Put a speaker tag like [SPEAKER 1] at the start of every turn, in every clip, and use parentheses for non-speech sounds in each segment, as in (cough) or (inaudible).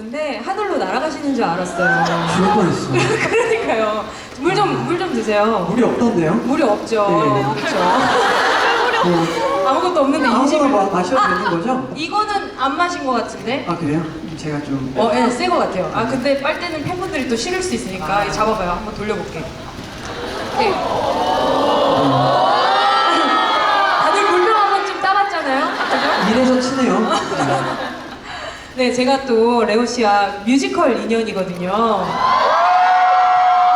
[SPEAKER 1] 없는데 하늘로 날아가시는 줄 알았어요.
[SPEAKER 2] 죽을 뻔했어. (laughs)
[SPEAKER 1] 그러니까요. 물 좀 물 좀 드세요.
[SPEAKER 2] 물이 없던데요?
[SPEAKER 1] 물이 없죠.
[SPEAKER 2] 네.
[SPEAKER 1] 그렇죠.
[SPEAKER 2] 뭐
[SPEAKER 1] 아무것도 없는데
[SPEAKER 2] 아무거나
[SPEAKER 1] 인심을
[SPEAKER 2] 마- 마셔도
[SPEAKER 1] 아,
[SPEAKER 2] 되는 거죠?
[SPEAKER 1] 이거는 안 마신 것 같은데.
[SPEAKER 2] 아 그래요? 제가 좀
[SPEAKER 1] 어, 예, 새거 같아요. 아, 근데 빨대는 팬분들이 또 싫을 수 있으니까 이거 잡아봐요. 한번 돌려볼게. 네. 다들 물병 한 번쯤 따봤잖아요. 그죠?
[SPEAKER 2] 이래서 친해요. (laughs)
[SPEAKER 1] 네, 제가 또 레오 씨와 뮤지컬 인연이거든요.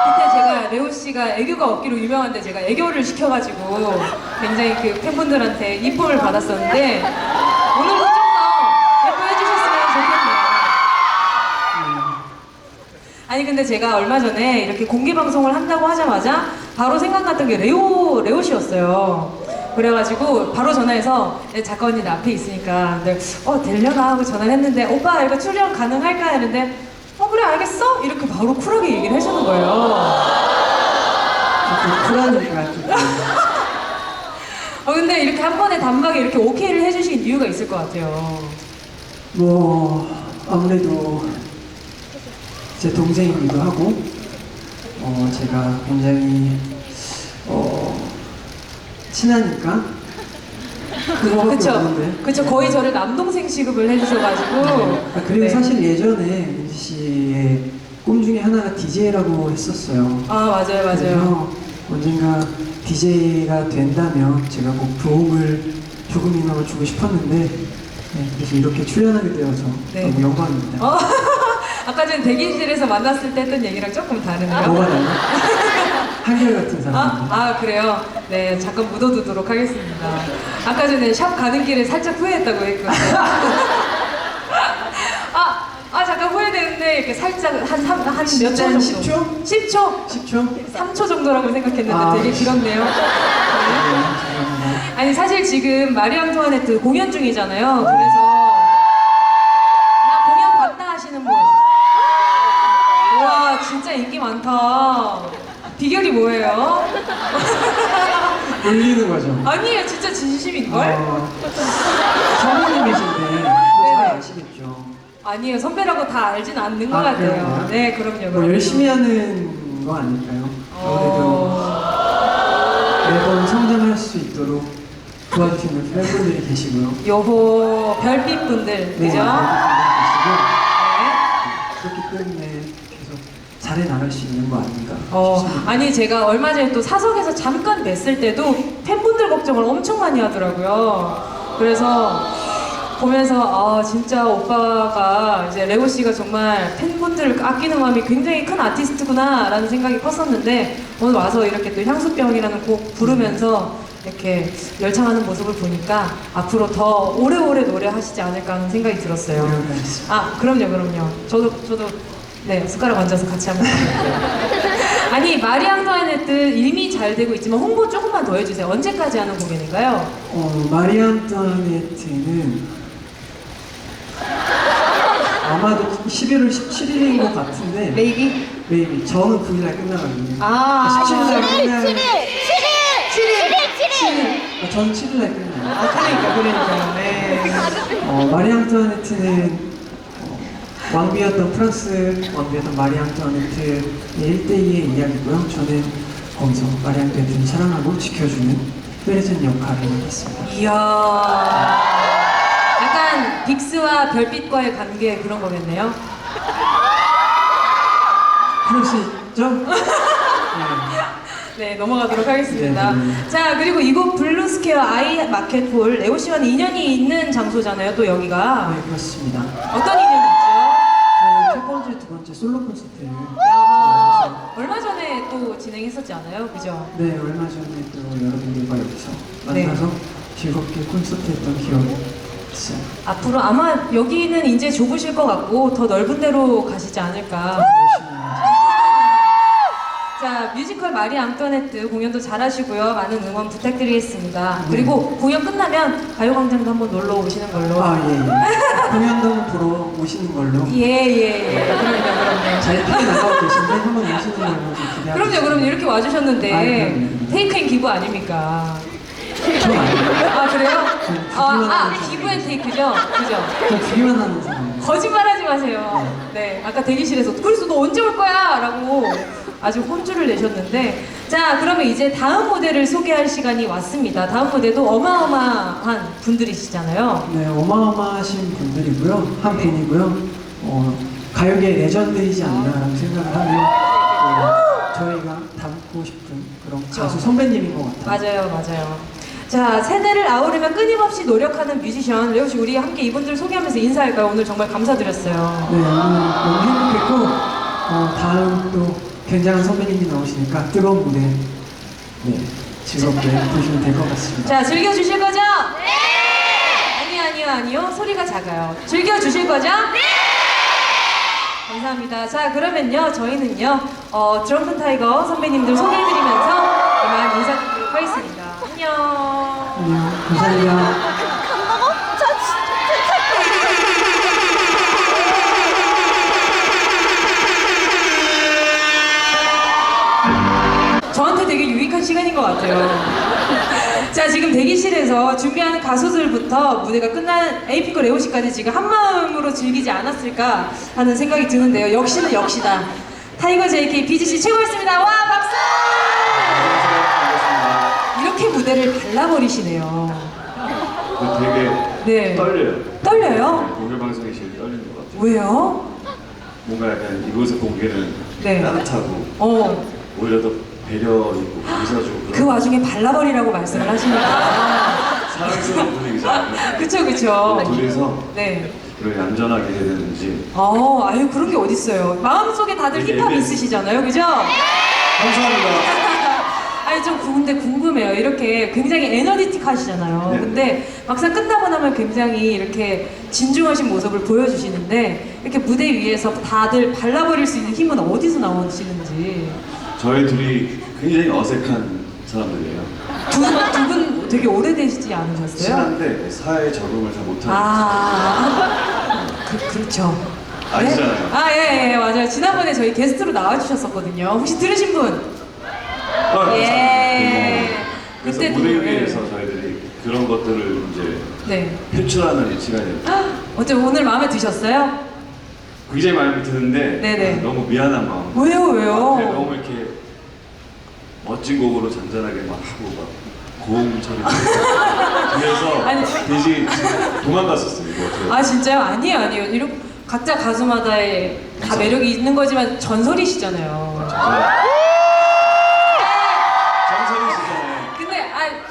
[SPEAKER 1] 그때 제가 레오 씨가 애교가 없기로 유명한데 제가 애교를 시켜가지고 굉장히 그 팬분들한테 이쁨을 받았었는데 오늘도 좀더 예뻐해 주셨으면 좋겠네요. 아니 근데 제가 얼마 전에 이렇게 공개 방송을 한다고 하자마자 바로 생각났던 게 레오 레오 씨였어요. 그래가지고 바로 전화해서 네, 작가 언니 나 앞에 있으니까 근데 어 되려나 하고 전화를 했는데 오빠 이거 출연 가능할까 했는데 어 그래 알겠어 이렇게 바로 쿨하게 얘기를 해주는 거예요.
[SPEAKER 2] 조금 쿨하니까 조금
[SPEAKER 1] 어 근데 이렇게 한 번에 단박에 이렇게 오케이를 해주신 이유가 있을 것 같아요.
[SPEAKER 2] 뭐 아무래도 제 동생이기도 하고 어 제가 굉장히 어 친하니까 그거밖에
[SPEAKER 1] 그쵸?
[SPEAKER 2] 없는데.
[SPEAKER 1] 그쵸 거의 저를 남동생 취급을 해주셔가지고
[SPEAKER 2] 아, 그리고
[SPEAKER 1] 네.
[SPEAKER 2] 사실 예전에 은지 씨의 꿈 중에 하나가 DJ라고 했었어요.
[SPEAKER 1] 아 맞아요 맞아요.
[SPEAKER 2] 그래서 언젠가 DJ가 된다면 제가 꼭 도움을 조금이나마 주고 싶었는데 네, 그래서 이렇게 출연하게 되어서
[SPEAKER 1] 네.
[SPEAKER 2] 너무 영광입니다.
[SPEAKER 1] 어? (laughs) 아까 전 대기실에서 만났을 때 했던 얘기랑 조금 다르네요.
[SPEAKER 2] 뭐가 달라? (laughs) 한결 같은 사람.
[SPEAKER 1] 아, 아 그래요? 네 잠깐 묻어두도록 하겠습니다. 아까 전에 샵 가는 길에 살짝 후회했다고 했거든요. (laughs) 아, 아 잠깐 후회되는데 이렇게 살짝 한한몇 초
[SPEAKER 2] 진짜
[SPEAKER 1] 정도?
[SPEAKER 2] 10초?
[SPEAKER 1] 10초?
[SPEAKER 2] 10초?
[SPEAKER 1] 3초 정도라고 생각했는데
[SPEAKER 2] 아.
[SPEAKER 1] 되게 길었네요.
[SPEAKER 2] 네.
[SPEAKER 1] 아니 사실 지금 마리 앙투아네트 공연 중이잖아요. 그래서 나 공연 봤다 하시는 분. 와 진짜 인기 많다. 비결이 뭐예요? (laughs)
[SPEAKER 2] 울리는 거죠.
[SPEAKER 1] 아니에요 진짜 진심인걸?
[SPEAKER 2] 어, 선배님이신데
[SPEAKER 1] 네.
[SPEAKER 2] 또잘 아시겠죠.
[SPEAKER 1] 아니에요 선배라고 다 알진 않는 것
[SPEAKER 2] 아,
[SPEAKER 1] 같아요.
[SPEAKER 2] 그런가요?
[SPEAKER 1] 네 그럼요.
[SPEAKER 2] 뭐
[SPEAKER 1] 그럼요.
[SPEAKER 2] 열심히 하는 거 아닐까요? 아무래도
[SPEAKER 1] 어...
[SPEAKER 2] 매번 성장할 수 있도록 도와주시는 팬분들이 계시고요.
[SPEAKER 1] 요호 별빛 분들
[SPEAKER 2] 네,
[SPEAKER 1] 그죠? 네.
[SPEAKER 2] 그렇기 때문에 잘해 나갈 수 있는 거 아닌가
[SPEAKER 1] 어,
[SPEAKER 2] 싶습니다.
[SPEAKER 1] 아니 제가 얼마 전에 또 사석에서 잠깐 뵀을 때도 팬분들 걱정을 엄청 많이 하더라고요. 그래서 보면서 아 진짜 오빠가 이제 레오 씨가 정말 팬분들을 아끼는 마음이 굉장히 큰 아티스트구나라는 생각이 컸었는데 오늘 와서 이렇게 또 향수병이라는 곡 부르면서 이렇게 열창하는 모습을 보니까 앞으로 더 오래오래 노래하시지 않을까 하는 생각이 들었어요.
[SPEAKER 2] 노력하겠습니다.
[SPEAKER 1] 아, 그럼요, 그럼요. 저도, 저도, 네, 숟가락 얹어서 같이 한번. 아니, 마리 앙투아네트 이미 잘 되고 있지만 홍보 조금만 더 해주세요. 언제까지 하는 공연인가요?
[SPEAKER 2] 어, 마리 안토네트는 아마도 11월 17일인 것 같은데
[SPEAKER 1] 메이비?
[SPEAKER 2] 메이비 저는 9일날 끝나거든요.
[SPEAKER 1] 아,
[SPEAKER 2] 17일날 끝날
[SPEAKER 3] 7일! 7일! 7일!
[SPEAKER 2] 아, 저는 7일날 끝나요.
[SPEAKER 1] 아, 그러니까, 그러니까. 네.
[SPEAKER 2] 어, 마리 앙투아네트는 어, 왕비였던 프랑스 왕비였던 마리 앙투아네트의 1대2의 이야기고요. 저는 거기서 마리 앙투아네트를 사랑하고 지켜주는 특별해진 역할을 맡았습니다.
[SPEAKER 1] 이야. 약간 빅스와 별빛과의 관계 그런 거겠네요.
[SPEAKER 2] 그럴 수 있죠? 네. (laughs)
[SPEAKER 1] 네, 넘어가도록 하겠습니다.
[SPEAKER 2] 네, 네.
[SPEAKER 1] 자, 그리고 이곳 블루스퀘어 아이 마켓홀, 레오 씨와는 인연이 있는 장소잖아요, 또 여기가.
[SPEAKER 2] 네, 그렇습니다.
[SPEAKER 1] 어떤 인연이
[SPEAKER 2] 솔로 콘서트를
[SPEAKER 1] 야, 얼마 전에 또 진행했었지 않아요? 그죠?
[SPEAKER 2] 네, 얼마 전에 또 여러분들과 여기서
[SPEAKER 1] 네.
[SPEAKER 2] 만나서 즐겁게 콘서트 했던 기억이 있어요.
[SPEAKER 1] 앞으로 아마 여기는 이제 좁으실 것 같고 더 넓은 데로 가시지 않을까. 자, 뮤지컬 마리 앙토네트 공연도 잘하시고요. 많은 응원 부탁드리겠습니다. 그리고 공연 끝나면 가요광장도 한번 놀러 오시는 걸로.
[SPEAKER 2] 아, 예, 예. 공연도 보러 오시는 걸로. (laughs)
[SPEAKER 1] 예, 예, 예. 그럼요, 그럼요.
[SPEAKER 2] 잘 타게 나가고 계신데 한번 오시는 걸로 좀 기대하고
[SPEAKER 1] 그럼요, 그럼요. 이렇게 와주셨는데
[SPEAKER 2] 아, 그럼요.
[SPEAKER 1] 테이크 인 기부 아닙니까?
[SPEAKER 2] 저 아니에요.
[SPEAKER 1] 아, 그래요?
[SPEAKER 2] 저
[SPEAKER 1] 아, 아 기부 앤 테이크죠? 그죠?
[SPEAKER 2] 저 주기만 하는 사람이에요.
[SPEAKER 1] 거짓말하지 마세요. 네, 아까 대기실에서 그래서 너 언제 올 거야?라고 아주 혼주를 내셨는데 자 그러면 이제 다음 무대를 소개할 시간이 왔습니다. 다음 무대도 어마어마한 분들이시잖아요.
[SPEAKER 2] 네, 어마어마하신 분들이고요. 한 분이고요. 어, 가요계 레전드이지 않나라는 생각을 하며 어, 저희가 닮고 싶은 그런 가수 선배님인 것 같아요.
[SPEAKER 1] 맞아요, 맞아요. 자 세대를 아우르며 끊임없이 노력하는 뮤지션 레오 씨 우리 함께 이분들 소개하면서 인사할까요? 오늘 정말 감사드렸어요.
[SPEAKER 2] 네, 오늘 너무 행복했고 어, 다음 또 굉장한 선배님이 나오시니까 뜨거운 무대 네, 즐겁게 (laughs) 보시면 될 것 같습니다.
[SPEAKER 1] 자 즐겨 주실 거죠? 네. 아니요, 아니요, 아니요. 소리가 작아요. 즐겨 주실 거죠? 네. 감사합니다. 자 그러면요 저희는요 어, 드렁큰 타이거 선배님들 소개해드리면서 이만 인사드리도록 하겠습니다. 안녕.
[SPEAKER 2] 감사합니다.
[SPEAKER 1] 시간인 것 같아요. 자, 지금 대기실에서 준비하는 가수들부터 무대가 끝난 에이핑크 레오시까지 지금 한 마음으로 즐기지 않았을까 하는 생각이 드는데요. 역시는 역시다. 타이거 JK BGC 최고였습니다. 와, 박수! 무대를 발라버리시네요.
[SPEAKER 4] 되게
[SPEAKER 1] 네.
[SPEAKER 4] 떨려요.
[SPEAKER 1] 떨려요?
[SPEAKER 4] 공개 방송이 제일 떨리는 것 같아요.
[SPEAKER 1] 왜요?
[SPEAKER 4] 뭔가 약간 이곳의 공개는
[SPEAKER 1] 네.
[SPEAKER 4] 따뜻하고
[SPEAKER 1] 어,
[SPEAKER 4] 오히려 더 배려 있고 감사주고
[SPEAKER 1] 그
[SPEAKER 4] 그런
[SPEAKER 1] 와중에 발라버리라고 말씀을 하시니까.
[SPEAKER 4] 사랑스러운 분위기잖아요. (laughs)
[SPEAKER 1] 그쵸, 그쵸.
[SPEAKER 4] 둘이서
[SPEAKER 1] 네.
[SPEAKER 4] 그렇게 얌전하게 해야 되는지
[SPEAKER 1] 어, 아유 그런 게 어딨어요. 마음속에 다들 힙합 있으시잖아요, 그죠?
[SPEAKER 4] 감사합니다.
[SPEAKER 1] 아니 좀 근데 궁금해요. 이렇게 굉장히 에너지틱 하시잖아요.
[SPEAKER 4] 네.
[SPEAKER 1] 근데 막상 끝나고 나면 굉장히 이렇게 진중하신 모습을 보여주시는데 이렇게 무대 위에서 다들 발라버릴 수 있는 힘은 어디서 나오시는지
[SPEAKER 4] 저희 둘이 굉장히 어색한 사람들이에요.
[SPEAKER 1] 두분 되게 오래되시지 않으셨어요?
[SPEAKER 4] 친한데 사회에 적응을 잘 못하는
[SPEAKER 1] 아, 그, 그렇죠.
[SPEAKER 4] 아시잖아요.
[SPEAKER 1] 아, 예, 예, 맞아요. 지난번에 저희 게스트로 나와주셨었거든요. 혹시 들으신 분?
[SPEAKER 4] 어,
[SPEAKER 1] 예.
[SPEAKER 4] 그래서
[SPEAKER 1] 그때도,
[SPEAKER 4] 무대
[SPEAKER 1] 예.
[SPEAKER 4] 위에서 저희들이 그런 것들을 이제
[SPEAKER 1] 네.
[SPEAKER 4] 표출하는 이 시간이에요.
[SPEAKER 1] 어때 오늘 마음에 드셨어요?
[SPEAKER 4] 굉장히 마음에 드는데
[SPEAKER 1] 네네.
[SPEAKER 4] 너무 미안한 마음.
[SPEAKER 1] 왜요, 왜요?
[SPEAKER 4] 너무 이렇게 멋진 곡으로 잔잔하게 막 하고 막 고음 처리. 그래서 (laughs)
[SPEAKER 1] 아니.
[SPEAKER 4] 대신 도망갔었어요 이거 어떻게.
[SPEAKER 1] 아 진짜요? 아니에요, 아니에요. 이런 각자 가수마다의 다. 매력이 있는 거지만 전설이시잖아요.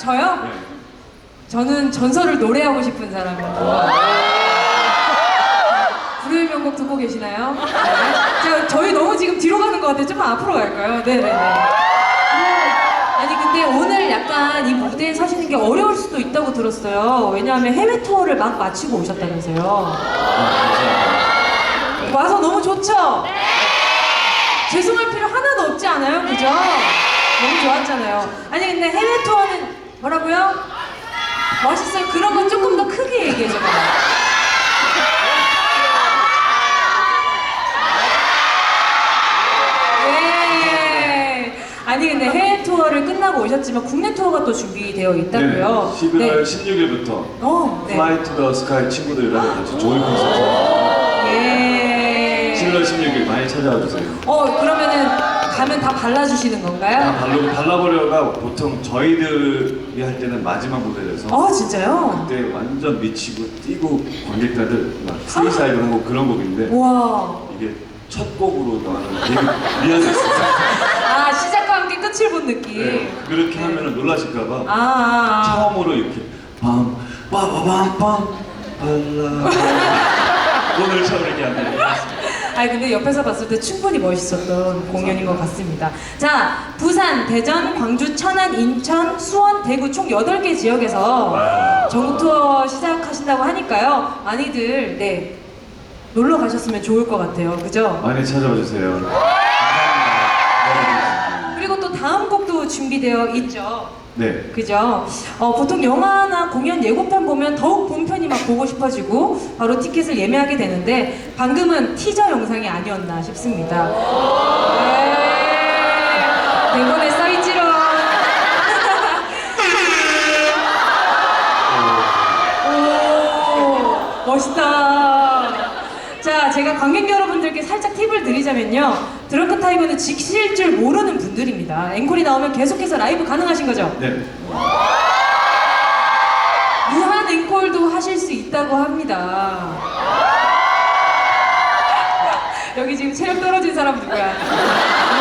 [SPEAKER 1] 저요?
[SPEAKER 4] 네.
[SPEAKER 1] 저는 전설을 노래하고 싶은 사람이에요. 불후의 명곡 듣고 계시나요? 네. 자, 저희 너무 지금 뒤로 가는 것 같아요. 좀 앞으로 갈까요? 네네네. 아니 근데 오늘 약간 이 무대에 서시는 게 어려울 수도 있다고 들었어요. 왜냐하면 해외 투어를 막 마치고 오셨다면서요. 와서 너무 좋죠? 죄송할 필요 하나도 없지 않아요? 그죠? 너무 좋았잖아요. 아니 근데 해외 투어는 뭐라고요? 멋있어요. 그런 건 조금 더 크게 얘기해줘봐요. 네. 아니 근데 해외 투어를 끝나고 오셨지만 국내 투어가 또 준비되어 있다고요.
[SPEAKER 4] 네, 11월 16일부터
[SPEAKER 1] 어, 네.
[SPEAKER 4] 플라이 투 더 스카이 친구들이랑 같이 조인 콘서트.
[SPEAKER 1] 예.
[SPEAKER 4] 11월 16일 많이 찾아와 주세요.
[SPEAKER 1] 어 그러면은 가면 다 발라주시는
[SPEAKER 4] 다
[SPEAKER 1] 건가요?
[SPEAKER 4] 발로 발라버려가 보통 저희들이 할 때는 마지막 무대라서
[SPEAKER 1] 어 진짜요?
[SPEAKER 4] 그때 완전 미치고 뛰고 관객들 막 그런 곡 그런 곡인데
[SPEAKER 1] 우와.
[SPEAKER 4] 이게 첫 곡으로 나는 되게 미안했어요.
[SPEAKER 1] 아 시작과 함께 끝을 본 느낌.
[SPEAKER 4] 네, 그렇게 하면은 놀라실까봐
[SPEAKER 1] 아, 아, 아.
[SPEAKER 4] 처음으로 이렇게 빰 빠바밤 빰 발라 (laughs) 오늘 처음 이렇게 안 돼요.
[SPEAKER 1] 아니 근데 옆에서 봤을 때 충분히 멋있었던 공연인 것 같습니다. 자, 부산, 대전, 광주, 천안, 인천, 수원, 대구 총 8개 지역에서 전국 투어 시작하신다고 하니까요. 많이들 네 놀러 가셨으면 좋을 것 같아요. 그죠?
[SPEAKER 4] 많이 찾아와 주세요.
[SPEAKER 1] 그리고 또 다음 곡도 준비되어 있죠.
[SPEAKER 4] 네.
[SPEAKER 1] 그죠? 어, 보통 영화나 공연 예고편 보면 더욱 본편이 막 보고 싶어지고 바로 티켓을 예매하게 되는데 방금은 티저 영상이 아니었나 싶습니다. 네. 대본에 써있지롱. 오, 멋있다. 제가 관객 여러분들께 살짝 팁을 드리자면요. 드렁큰 타이거는 지칠 줄 모르는 분들입니다. 앵콜이 나오면 계속해서 라이브 가능하신 거죠?
[SPEAKER 4] 네.
[SPEAKER 1] 있다고 합니다. (laughs) 여기 지금 체력 떨어진 사람 누구야?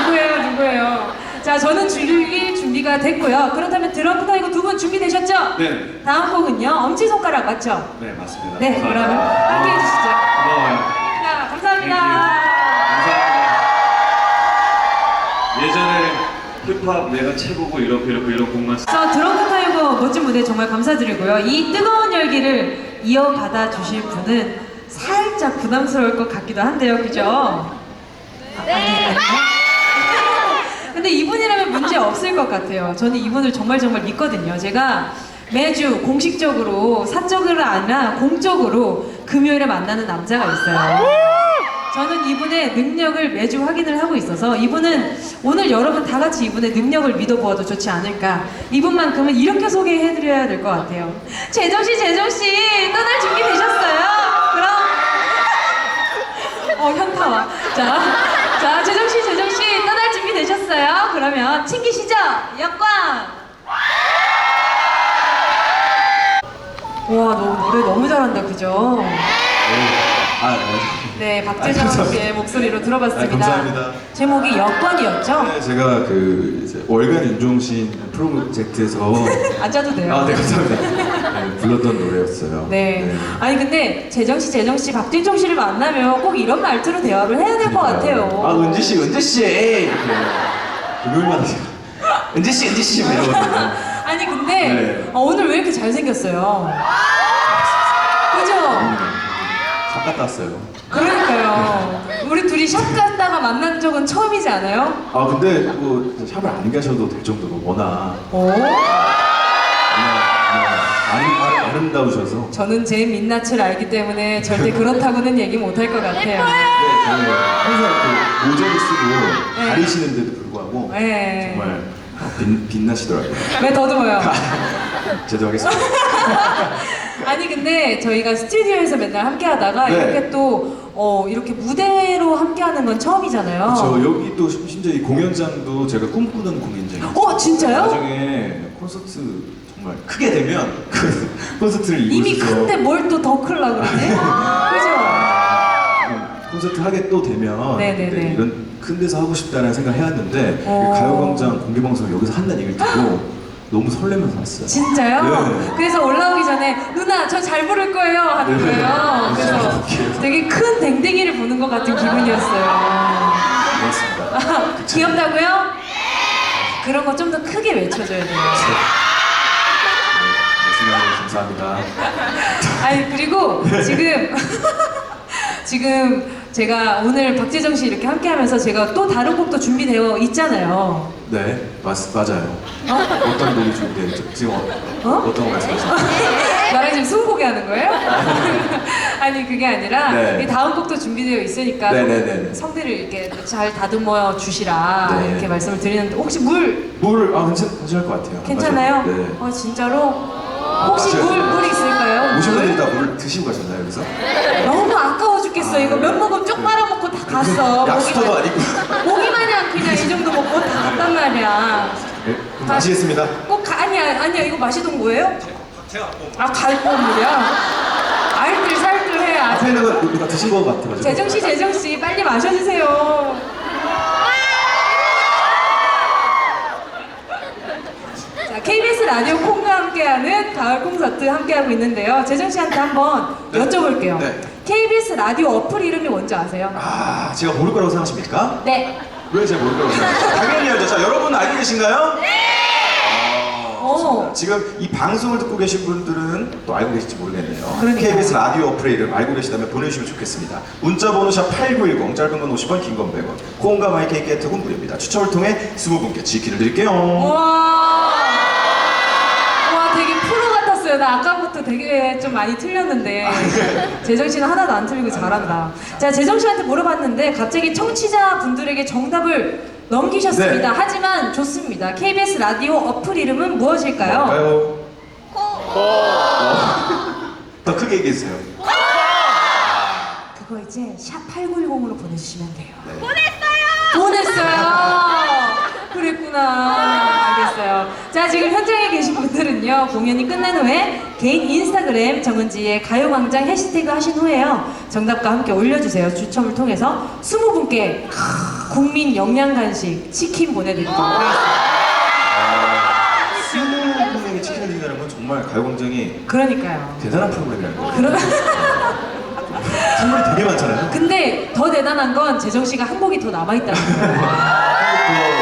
[SPEAKER 1] 누구예요? 누구예요? 자, 저는 즐길 준비가 됐고요. 그렇다면 드럼프 타이거 두 분 준비되셨죠?
[SPEAKER 4] 네.
[SPEAKER 1] 다음 곡은요. 엄지손가락 맞죠?
[SPEAKER 4] 네, 맞습니다.
[SPEAKER 1] 네, 그러면 함께 해주시죠.
[SPEAKER 4] 고마워요.
[SPEAKER 1] 자, 감사합니다.
[SPEAKER 4] 감사합니다. 예전에 힙합 내가 최고고 이렇게 이렇게 이런 곡만 쓰-
[SPEAKER 1] 저 드렁큰 타이거 멋진 무대 정말 감사드리고요. 이 뜨거운 열기를 이어받아 주실 분은 살짝 부담스러울 것 같기도 한데요. 그죠? 네. (laughs) 근데 이분이라면 문제 없을 것 같아요. 저는 이분을 정말 정말 믿거든요. 제가 매주 공식적으로 사적으로 아니라 공적으로 금요일에 만나는 남자가 있어요. 저는 이분의 능력을 매주 확인을 하고 있어서 이분은 오늘 여러분 다 같이 이분의 능력을 믿어보아도 좋지 않을까. 이분만큼은 이렇게 소개해드려야 될 것 같아요. 재정씨, 재정씨, 떠날 준비 되셨어요? 그럼. 어, 현타와. 자, 자, 재정씨, 재정씨, 떠날 준비 되셨어요? 그러면 챙기시죠? 역광! 와, 너 노래 너무 잘한다, 그죠?
[SPEAKER 5] 아, 네.
[SPEAKER 1] 네, 박재정 씨의 목소리로 들어봤습니다.
[SPEAKER 5] 아, 감사합니다.
[SPEAKER 1] 제목이 여권이었죠?
[SPEAKER 5] 네, 제가 그 이제 월간 윤종신 프로젝트에서 (laughs)
[SPEAKER 1] 앉아도 돼요.
[SPEAKER 5] 아, 네, 감사합니다. 네, 불렀던 노래였어요.
[SPEAKER 1] 네. 아니 근데 재정 씨, 재정 씨, 박진종 씨를 만나면 꼭 이런 말투로 대화를 해야 될것 같아요.
[SPEAKER 5] 아, 은지 씨, 은지 씨. 이렇게 금요일마다 제가 은지 씨, 은지 씨 이러거든요. (laughs)
[SPEAKER 1] 아니 근데
[SPEAKER 5] 네.
[SPEAKER 1] 어, 오늘 왜 이렇게 잘생겼어요?
[SPEAKER 5] 샵 갔다 왔어요.
[SPEAKER 1] 그러니까요. 우리 둘이 샵 갔다가 만난 적은 처음이지 않아요?
[SPEAKER 5] 아, 근데 뭐 샵을 안 가셔도 될 정도로 워낙
[SPEAKER 1] 오?
[SPEAKER 5] 아름, 아름다우셔서
[SPEAKER 1] 저는 제 민낯을 알기 때문에 절대 (laughs) 그렇다고는 얘기 못 할 것 같아요.
[SPEAKER 5] 네, 네, 항상 그 모자를 쓰고
[SPEAKER 1] 네.
[SPEAKER 5] 가리시는데도 불구하고
[SPEAKER 1] 네.
[SPEAKER 5] 정말 빛, 빛나시더라고요.
[SPEAKER 1] 왜 더듬어요? (laughs)
[SPEAKER 5] 제도하겠습니다. (laughs)
[SPEAKER 1] 아니 근데 저희가 스튜디오에서 맨날 함께 하다가
[SPEAKER 5] 네.
[SPEAKER 1] 이렇게 또 어, 이렇게 무대로 함께 하는 건 처음이잖아요.
[SPEAKER 5] 저 여기 또 심지어 이 공연장도 제가 꿈꾸던 공연장이에요.
[SPEAKER 1] 어, 진짜요?
[SPEAKER 5] 나중에 콘서트 정말 크게 되면 (laughs) 그 콘서트를
[SPEAKER 1] 이미
[SPEAKER 5] 이곳에서
[SPEAKER 1] 큰데 뭘 또 더 클라 그러네? 그죠?
[SPEAKER 5] 지금 콘서트 하게 또 되면
[SPEAKER 1] 네네네.
[SPEAKER 5] 그때 이런 큰 데서 하고 싶다는 생각을 해왔는데
[SPEAKER 1] 어.
[SPEAKER 5] 가요광장 공개방송 여기서 한다는 얘기를 듣고 (laughs) 너무 설레면서 왔어요.
[SPEAKER 1] 진짜요?
[SPEAKER 5] 네.
[SPEAKER 1] 그래서 올라오기 전에 누나 저 잘 부를 거예요 하는
[SPEAKER 5] 네.
[SPEAKER 1] 거예요. 그래서 되게 큰 댕댕이를 보는 것 같은 기분이었어요.
[SPEAKER 5] 고맙습니다.
[SPEAKER 1] 아, (laughs) 귀엽다고요? 그런 거 좀 더 크게 외쳐줘야 돼요.
[SPEAKER 5] 네, 말씀해 감사합니다. (laughs)
[SPEAKER 1] 아니 그리고 지금 (laughs) 지금 제가 오늘 박재정 씨 이렇게 함께하면서 제가 또 다른 곡도 준비되어 있잖아요.
[SPEAKER 5] 네, 맞, 맞아요.
[SPEAKER 1] 어?
[SPEAKER 5] 어떤 곡이 있죠? 지금 어?
[SPEAKER 1] 어?
[SPEAKER 5] 어 떤 거 말씀하시나요? (laughs)
[SPEAKER 1] 나랑 지금 스무고개 하는 거예요? (laughs) 아니 그게 아니라
[SPEAKER 5] 네.
[SPEAKER 1] 이 다음 곡도 준비되어 있으니까
[SPEAKER 5] 네 네 네 네.
[SPEAKER 1] 성대를 이렇게 잘 다듬어 주시라
[SPEAKER 5] 네.
[SPEAKER 1] 이렇게 말씀을 드리는데 혹시 물
[SPEAKER 5] 물, 아, 괜찮, 괜찮을 것 같아요.
[SPEAKER 1] 괜찮아요?
[SPEAKER 5] 맞아요. 네.
[SPEAKER 1] 아 진짜로? 혹시
[SPEAKER 5] 맞아요.
[SPEAKER 1] 물, 물 있을까요?
[SPEAKER 5] 오신
[SPEAKER 1] 물?
[SPEAKER 5] 분들이 다물 드시고 가셨나요, 여기서?
[SPEAKER 1] 너무 아까워 죽겠어. 이거 몇 모금 쪽 빨아먹고 다 갔어. (laughs)
[SPEAKER 5] 약수터도 아니고.
[SPEAKER 1] 목이 마냥 그냥 이 정도 먹고 다 갔단 말이야.
[SPEAKER 5] 네, 그럼 마시겠습니다.
[SPEAKER 1] 꼭 가, 아니야 아니야 이거 마시던 거예요? 아 갈뻔물이야. 알뜰 살뜰해
[SPEAKER 5] 앞에
[SPEAKER 1] 아주.
[SPEAKER 5] 있는 거 누가 드신 거 같아가지고.
[SPEAKER 1] 재정 씨 재정 씨 빨리 마셔주세요. 자 KBS 라디오 콩과 함께하는 가을 콘서트 함께하고 있는데요. 재정 씨한테 한번
[SPEAKER 5] 네.
[SPEAKER 1] 여쭤볼게요.
[SPEAKER 5] 네.
[SPEAKER 1] KBS 라디오 어플 이름이 뭔지 아세요?
[SPEAKER 5] 아, 제가 모를 거라고 생각하십니까?
[SPEAKER 1] 네.
[SPEAKER 5] 왜 제가 모를 거라고 생각하십니까? 당연히 알죠. 자, 여러분 알고 계신가요? 네!
[SPEAKER 1] 오.
[SPEAKER 5] 지금 이 방송을 듣고 계신 분들은 또 알고 계실지 모르겠네요.
[SPEAKER 1] 그러니까요.
[SPEAKER 5] KBS 라디오 어플의 이름 알고 계시다면 보내주시면 좋겠습니다. 문자 번호 샵8910 짧은 건 50원, 긴 건 100원. 콩과 마이크의 깨톡은 무료입니다. 추첨을 통해 20분께 지키를 드릴게요.
[SPEAKER 1] 와. 와, 되게 같았어요. 나 아까부터 되게 좀 많이 틀렸는데. 재정 씨는 하나도 안 틀리고 잘한다. 자, 재정 씨한테 물어봤는데 갑자기 청취자 분들에게 정답을 넘기셨습니다.
[SPEAKER 5] 네.
[SPEAKER 1] 하지만 좋습니다. KBS 라디오 어플 이름은 무엇일까요?
[SPEAKER 5] 뭘까요? 어. 더 크게 얘기해주세요.
[SPEAKER 1] 그거 그거 이제 샵 8910으로 보내주시면 돼요.
[SPEAKER 5] 네.
[SPEAKER 1] 보냈어요. 그랬구나. 알겠어요. 자, 지금 현장에 계신 분들은요, 공연이 끝난 후에 개인 인스타그램 정은지의 가요광장 해시태그 하신 후에요, 정답과 함께 올려주세요. 추첨을 통해서 20분께 국민 영양 간식 치킨 보내드리도록 하겠습니다.
[SPEAKER 5] 스무 분에게 치킨을 드린다는 건 정말 가요광장이
[SPEAKER 1] 그러니까요.
[SPEAKER 5] 대단한 프로그램이라는 거예요.
[SPEAKER 1] 그러... (laughs)
[SPEAKER 5] 선물이 되게 많잖아요.
[SPEAKER 1] 근데 더 대단한 건 재정 씨가 한 곡이 더 남아있다는 거예요.
[SPEAKER 5] 한국도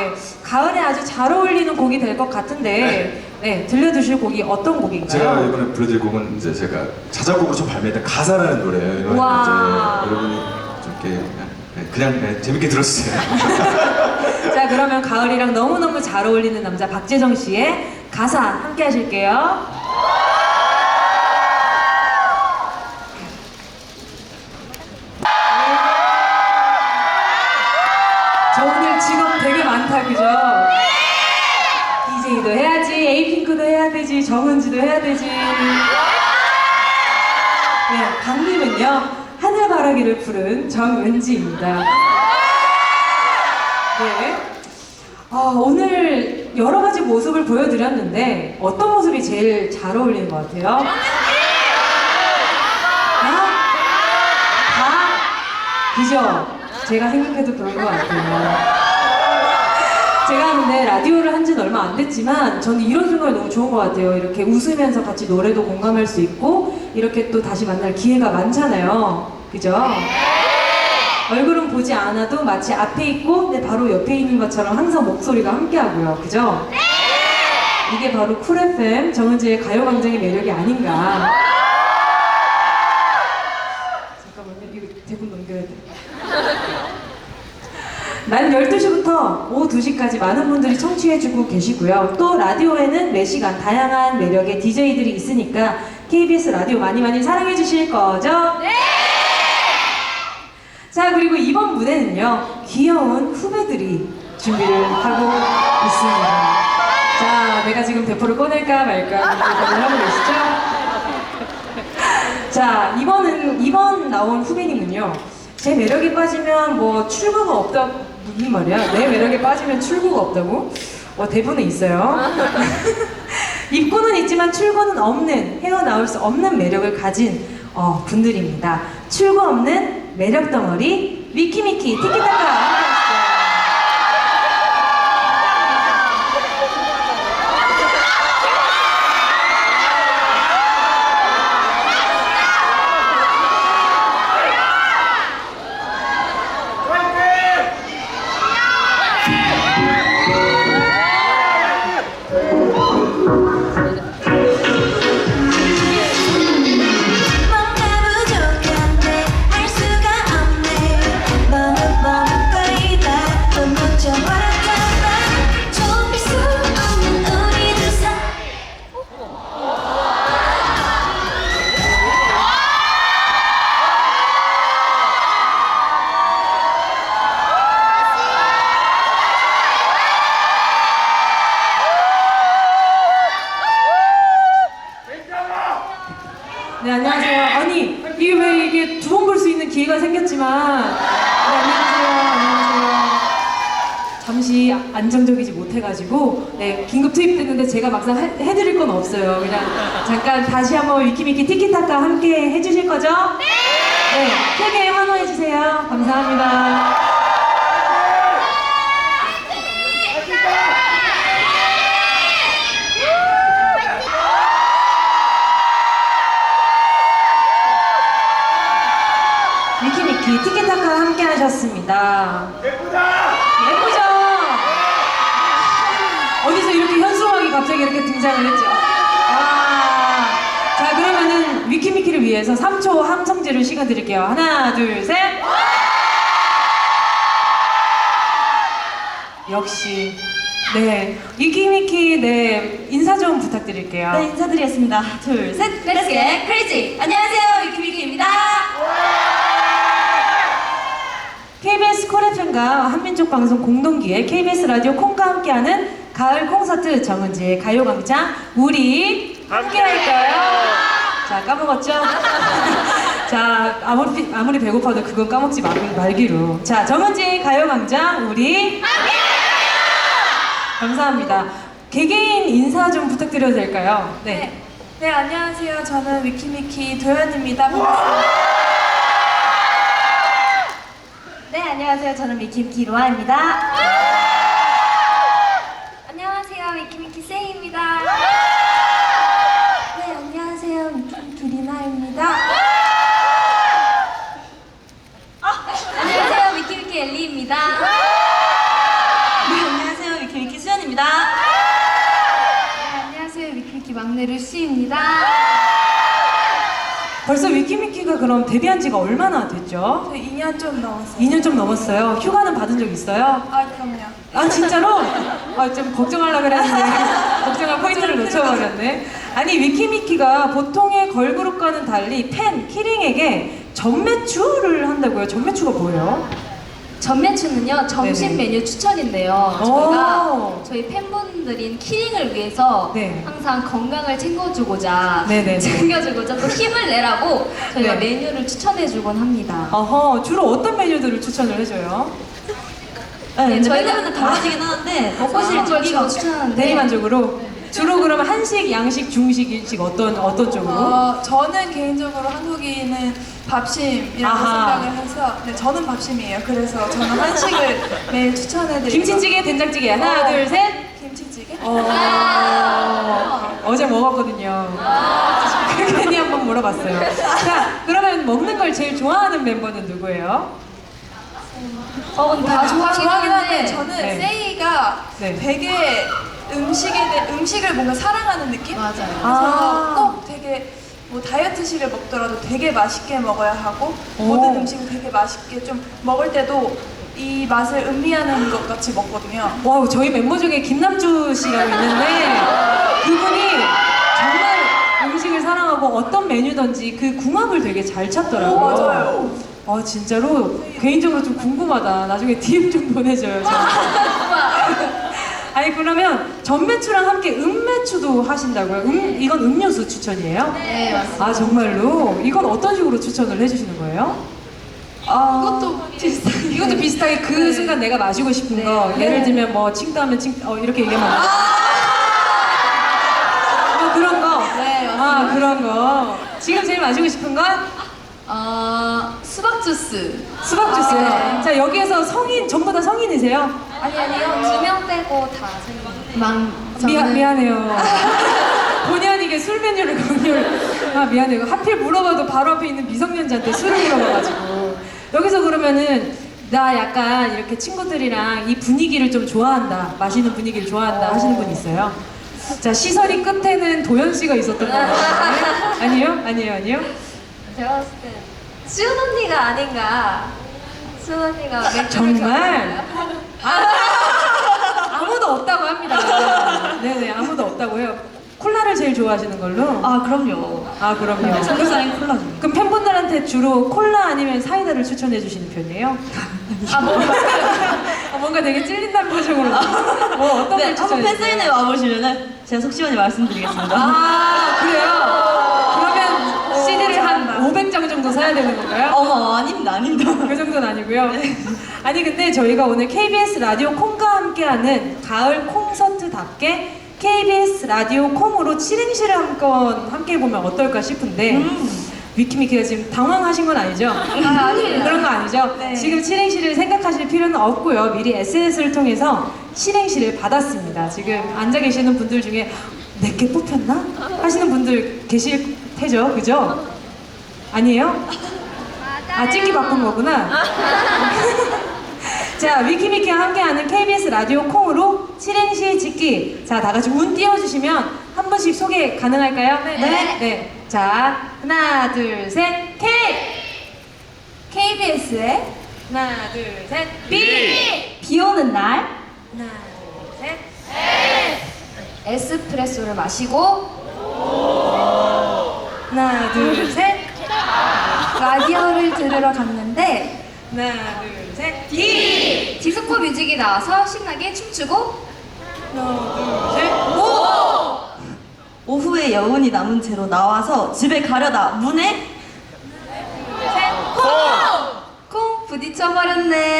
[SPEAKER 1] 네, 가을에 아주 잘 어울리는 곡이 될 것 같은데, 네, 들려주실 곡이 어떤 곡인가요?
[SPEAKER 5] 제가 이번에 불러드릴 곡은 이제 제가 자작곡으로 좀 발매했던 가사라는 노래예요. 이거는
[SPEAKER 1] 와.
[SPEAKER 5] 이제 여러분이 좀 이렇게 그냥, 그냥 네, 재밌게 들어주세요. (laughs)
[SPEAKER 1] 자 그러면 가을이랑 너무너무 잘 어울리는 남자 박재정 씨의 가사 함께 하실게요. 해야 되지. 네, 박님은요 하늘바라기를 부른 정은지입니다. 네. 아, 오늘 여러 가지 모습을 보여드렸는데 어떤 모습이 제일 잘 어울리는 것 같아요? 다? 다? 그죠? 제가 생각해도 그런 것 같아요. 근데 라디오를 한 지는 얼마 안 됐지만 저는 이런 순간이 너무 좋은 것 같아요. 이렇게 웃으면서 같이 노래도 공감할 수 있고 이렇게 또 다시 만날 기회가 많잖아요. 그죠? 얼굴은 보지 않아도 마치 앞에 있고 내 바로 옆에 있는 것처럼 항상 목소리가 함께하고요. 그죠? 이게 바로 쿨 FM 정은지의 가요광장의 매력이 아닌가. 잠깐만요. 이거 대본 넘겨야 돼. 난 12시부터 오후 2시까지 많은 분들이 청취해주고 계시고요. 또 라디오에는 매시간 다양한 매력의 DJ들이 있으니까 KBS 라디오 많이 많이 사랑해주실 거죠? 네! 자, 그리고 이번 무대는요, 귀여운 후배들이 준비를 하고 있습니다. 자, 내가 지금 대포를 꺼낼까 말까 고민을 하고 계시죠? 자, 이번은, 이번 나온 후배님은요, 제 매력에 빠지면 뭐 출구가 없다, 무슨 말이야? 내 매력에 빠지면 출구가 없다고? 어, 대본에 있어요. (laughs) 입고는 있지만 출구는 없는, 헤어나올 수 없는 매력을 가진 어, 분들입니다. 출구 없는 매력 덩어리, 위키미키, 티키타카 생겼지만. 네, 안녕하세요. 안녕하세요. 잠시 안정적이지 못해가지고, 네, 긴급 투입됐는데 제가 막상 해, 해드릴 건 없어요. 그냥 잠깐 다시 한번 위키미키 티키타카 함께 해주실 거죠? 네! 네, 크게 환호해주세요. 감사합니다. 등장을 했죠? 와. 자, 그러면은 위키미키를 위해서 3초 함성지를 시간 드릴게요. 하나, 둘, 셋! 역시. 네. 위키미키, 네. 인사 좀 부탁드릴게요.
[SPEAKER 3] 네 인사드리겠습니다 둘 셋 Let's get crazy 안녕하세요 위키미키입니다
[SPEAKER 1] KBS 콜 FM과 한민족 방송 공동기획 KBS 라디오 콩과 함께하는 가을 콘서트 정은지의 가요광장 우리 함께 할까요? 자 까먹었죠? (laughs) 자, 아무리, 아무리 배고파도 그건 까먹지 말, 말기로. 자, 정은지 가요광장, 우리. 감사합니다. 개개인 인사 좀 부탁드려도 될까요? 네.
[SPEAKER 3] 네, 안녕하세요. 저는 위키미키 도현입니다. 네, 안녕하세요. 저는 위키미키 로아입니다. 안녕하세요. 위키미키 세이입니다. 네, 안녕하세요. 위키미키 리나입니다. 안녕하세요. 위키미키 엘리입니다. 네, 안녕하세요. 위키미키 수연입니다. 네, 안녕하세요. 위키미키 막내 루시입니다.
[SPEAKER 1] 벌써 위키미키가 그럼 데뷔한 지가 얼마나 됐죠?
[SPEAKER 3] 저 2년 좀 넘었어요.
[SPEAKER 1] 2년 좀 넘었어요. 휴가는 받은 적 있어요?
[SPEAKER 3] 아, 그럼요.
[SPEAKER 1] 아 진짜로? 아 좀 걱정하려 그랬는데 (laughs) 걱정할 포인트를 놓쳐버렸네. 아니 위키미키가 보통의 걸그룹과는 달리 팬 키링에게 전매추를 한다고요. 전매추가 뭐예요?
[SPEAKER 3] 전매추는요 점심
[SPEAKER 1] 네네.
[SPEAKER 3] 메뉴 추천인데요.
[SPEAKER 1] 오.
[SPEAKER 3] 저희가 저희 팬분들인 키링을 위해서
[SPEAKER 1] 네.
[SPEAKER 3] 항상 건강을 챙겨주고자
[SPEAKER 1] 네네네.
[SPEAKER 3] 챙겨주고자 또 힘을 내라고 저희가
[SPEAKER 1] 네.
[SPEAKER 3] 메뉴를 추천해주곤 합니다.
[SPEAKER 1] 어허 주로 어떤 메뉴들을 추천을 해줘요?
[SPEAKER 3] 네, 저희는 달라지긴 하는데 먹고 싶은 걸 추천하는데
[SPEAKER 1] 대리만족으로 주로 그러면 한식, 양식, 중식, 일식 어떤 어떤 쪽으로?
[SPEAKER 6] 어, 저는 개인적으로 한국인은 밥심이라고
[SPEAKER 1] 아하.
[SPEAKER 6] 생각을 해서 네, 저는 밥심이에요. 그래서 저는 한식을 (laughs) 매일 추천해드리고
[SPEAKER 1] 김치찌개, 된장찌개 하나,
[SPEAKER 6] 어.
[SPEAKER 1] 둘, 셋.
[SPEAKER 6] 김치찌개?
[SPEAKER 1] 어, 어제 먹었거든요. 괜히 한번 물어봤어요. 자, 그러면 먹는 걸 제일 좋아하는 멤버는 누구예요?
[SPEAKER 3] 어, 근데 다 좋아하긴
[SPEAKER 6] 좋아하긴 한데 저는
[SPEAKER 1] 네.
[SPEAKER 6] 세이가
[SPEAKER 1] 네.
[SPEAKER 6] 되게 음식에 대해 음식을 뭔가 사랑하는 느낌?
[SPEAKER 3] 맞아요.
[SPEAKER 6] 그래서
[SPEAKER 1] 아.
[SPEAKER 6] 꼭 되게 뭐 다이어트식을 먹더라도 되게 맛있게 먹어야 하고
[SPEAKER 1] 오.
[SPEAKER 6] 모든 음식을 되게 맛있게 좀 먹을 때도 이 맛을 음미하는 것 같이 먹거든요.
[SPEAKER 1] 와우, 저희 멤버 중에 김남주 씨라고 있는데 그분이 정말 음식을 사랑하고 어떤 메뉴든지 그 궁합을 되게 잘 찾더라고요.
[SPEAKER 6] 오, 맞아요.
[SPEAKER 1] 아, 진짜로 개인적으로 좀 궁금하다. 나중에 (laughs) DM 좀 보내줘요. 저한테. 아니 그러면 전매추랑 함께 음매추도 하신다고요? 음 이건 음료수 추천이에요?
[SPEAKER 3] 네 맞습니다.
[SPEAKER 1] 아 정말로 이건 어떤 식으로 추천을 해주시는 거예요?
[SPEAKER 3] 아,
[SPEAKER 6] 이것도 비슷하게
[SPEAKER 1] 이것도 비슷하게 그
[SPEAKER 6] 네.
[SPEAKER 1] 순간 내가 마시고 싶은 거
[SPEAKER 6] 네.
[SPEAKER 1] 예를 들면 뭐 칭따하면 칭 어, 이렇게 얘기하면 안 돼. 아 그런 거.
[SPEAKER 3] 네, 맞습니다.
[SPEAKER 1] 아 그런 거. 지금 제일 마시고 싶은 건
[SPEAKER 3] 어, 수박 주스.
[SPEAKER 1] 수박 주스.
[SPEAKER 3] 아, 네.
[SPEAKER 1] 자 여기에서 성인 전부 다 성인이세요?
[SPEAKER 3] 아니 아니요 두 명 빼고 다 생각. 망.
[SPEAKER 1] 미안 미안해요. (laughs) 본의 아니게 술 메뉴를 강요를. 아 미안해요. 하필 물어봐도 바로 앞에 있는 미성년자한테 술을 물어봐가지고 여기서 그러면은 나 약간 이렇게 친구들이랑 이 분위기를 좀 좋아한다, 마시는 분위기를 좋아한다 하시는 분 있어요? 자 시설이 끝에는 도현 씨가 있었던 거 같아요. 아니요, 아니에요, 아니요.
[SPEAKER 3] 제가 봤을 땐 수연 언니가 아닌가. 수연 언니가 맥주를
[SPEAKER 1] 정말?
[SPEAKER 3] 아, (laughs)
[SPEAKER 1] 아무도 없다고 합니다. 네네, 아무도 없다고 해요. 콜라를 제일 좋아하시는 걸로?
[SPEAKER 3] 아 그럼요.
[SPEAKER 1] 아 그럼요.
[SPEAKER 3] 삼겹살인 콜라죠.
[SPEAKER 1] 그럼 팬분들한테 주로 콜라 아니면 사이다를 추천해 주시는 편이에요?
[SPEAKER 3] 아 뭐?
[SPEAKER 1] 어, (laughs) 뭔가 되게 찔린다는 표정으로. 뭐 어떤 걸 추천해
[SPEAKER 7] 네, 팬사인회 와보시면은 제가 속 시원히 말씀드리겠습니다.
[SPEAKER 1] 아 그래요? 그러면 CD를 한 500장 정도 사야 되는 건가요? (laughs)
[SPEAKER 7] 어머, 아닙니다, 아닙니다.
[SPEAKER 1] 그 정도는 아니고요. 아니 근데 저희가 오늘 KBS 라디오 콩과 함께하는 가을 콘서트답게 KBS 라디오 콩으로 칠행시를 한건 함께 해보면 어떨까 싶은데 위키미키가 지금 당황하신 건 아니죠?
[SPEAKER 3] 아, 아니에요.
[SPEAKER 1] 그런 거 아니죠?
[SPEAKER 3] 네.
[SPEAKER 1] 지금 칠행시를 생각하실 필요는 없고요. 미리 SNS를 통해서 칠행시를 받았습니다. 지금 앉아 계시는 분들 중에 내게 뽑혔나? 하시는 분들 계실 테죠? 그죠? 아니에요? 아, 찍기 바쁜 거구나. (laughs) 자, 위키미키와 함께하는 KBS 라디오 콩으로 칠행시 짓기. 자, 다 같이 운 띄워주시면 한 분씩 소개 가능할까요?
[SPEAKER 3] 네.
[SPEAKER 1] 네. 자, 하나, 둘, 셋, K!
[SPEAKER 3] KBS의
[SPEAKER 1] 하나, 둘, 셋, B!
[SPEAKER 3] 비 오는 날
[SPEAKER 1] 하나, 둘, 셋.
[SPEAKER 3] 에스프레소를 마시고
[SPEAKER 1] 하나, 둘, 셋.
[SPEAKER 3] 라디오를 들으러 갔는데
[SPEAKER 1] 하나, 둘, 셋. D!
[SPEAKER 3] 디스코 뮤직이 나와서 신나게 춤추고
[SPEAKER 1] 하나, 둘, 셋. 오!
[SPEAKER 7] 오후에 여운이 남은 채로 나와서 집에 가려다 문에!
[SPEAKER 3] 콩 부딪혀버렸네.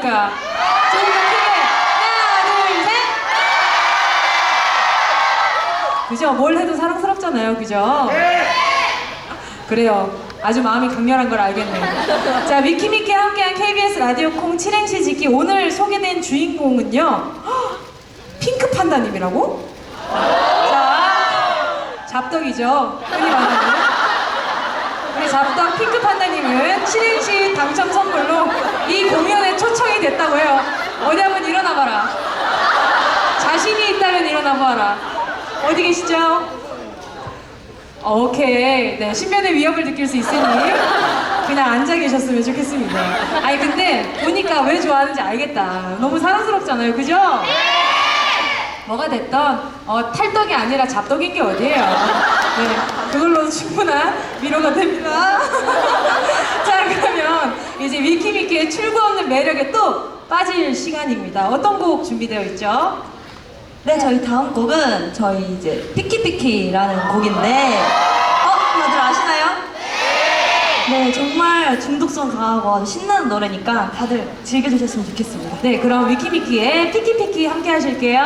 [SPEAKER 1] 됩니까? 좀 더 크게. 하나, 둘, 셋. 그죠? 뭘 해도 사랑스럽잖아요. 그죠? 그래요. 아주 마음이 강렬한 걸 알겠네요. 자, 위키미키 함께한 KBS 라디오 콩 7행시 짓기 오늘 소개된 주인공은요. 헉, 핑크 판다님이라고? 자, 잡덕이죠. 흔히 말하는. 우리 잡덕 핑크 판다님은 7행시 당첨 선물로 이 공연에 초청이 됐다고 해요. 어디 한번 일어나 봐라. 자신이 있다면 일어나 봐라. 어디 계시죠? 어, 오케이. 네, 신변의 위협을 느낄 수 있으니 그냥 앉아 계셨으면 좋겠습니다. 아니, 근데 보니까 왜 좋아하는지 알겠다. 너무 사랑스럽잖아요. 그죠? 뭐가 됐던 어, 탈덕이 아니라 잡덕인 게 어디예요? 네, 그걸로 충분한 위로가 됩니다. 이제 위키미키의 출구 없는 매력에 또 빠질 시간입니다. 어떤 곡 준비되어 있죠?
[SPEAKER 7] 네, 저희 다음 곡은 저희 이제 피키피키라는 곡인데, 어, 다들 아시나요? 네, 정말 중독성 강하고 신나는 노래니까 다들 즐겨주셨으면 좋겠습니다.
[SPEAKER 1] 네, 그럼 위키미키의 피키피키 함께 하실게요.